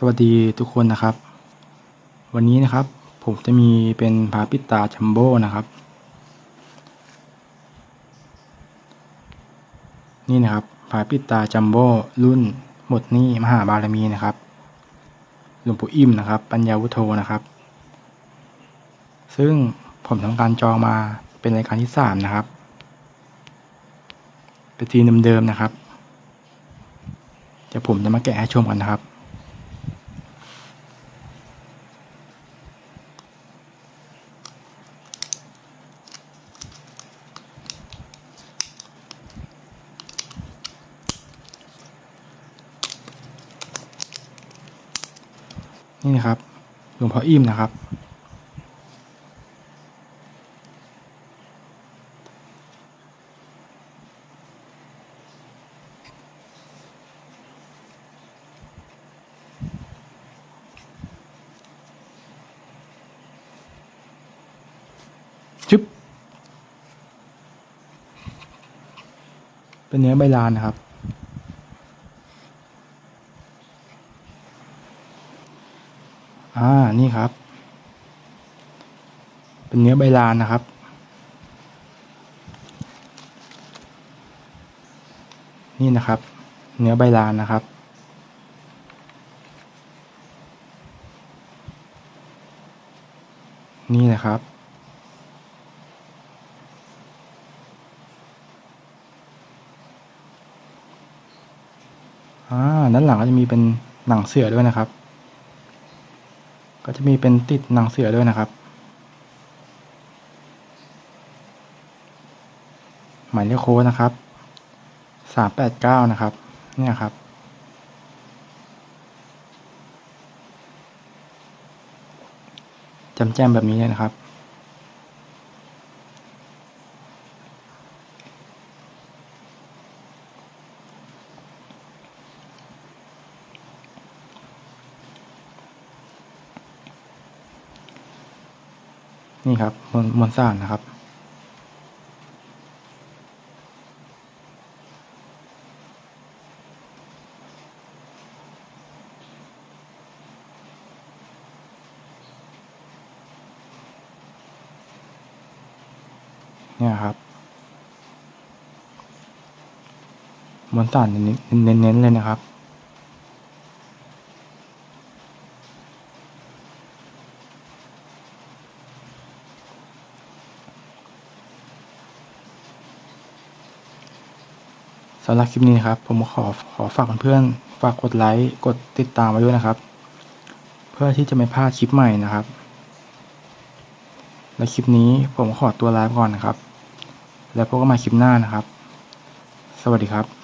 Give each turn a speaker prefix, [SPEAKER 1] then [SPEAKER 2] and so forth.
[SPEAKER 1] สวัสดีทุกคนนะครับ วันนี้นะครับผมจะมีเป็นพาปิตาจัมโบ้นะครับ นี่นะครับพาปิตาจัมโบ้รุ่นหมดหนี้มหาบารมีนะครับหลวงปู่อิ่มนะครับ ปัญญาวุโธนะครับ ซึ่งผมทำการจองมาเป็นรายการที่สามนะครับเป็นทีเดิมๆนะครับเดี๋ยวผมจะมาแกะให้ชมกันนะครับ นี่นะครับหลวงพ่ออิ่มนะครับ ชึบ เป็นเนื้อใบลานนะครับ อ่า นี่ครับ เป็นเนื้อใบลานนะครับ นี่นะครับ เนื้อใบลานนะครับ นี่นะครับ อ่า ด้านหลังก็จะมีเป็นหนังเสือด้วยนะครับ ก็จะมีเป็นติดหนังเสือด้วยนะครับ หมายเลขโค้ดนะครับสามแปดเก้านะครับ เนี่ยครับ จำแจมแบบนี้เลยนะครับ นี่ครับมวลมวลสารนะครับ เนี่ยครับมวลสารเน้นๆเลยนะครับ สำหรับคลิปนี้ครับ ผมขอขอฝากเพื่อนๆฝากกดไลค์กดติดตามไว้ด้วยนะครับ เพื่อที่จะไม่พลาดคลิปใหม่นะครับ และคลิปนี้ผมขอตัวลาไปก่อนนะครับ แล้วพบกันใหม่คลิปหน้านะครับ สวัสดีครับ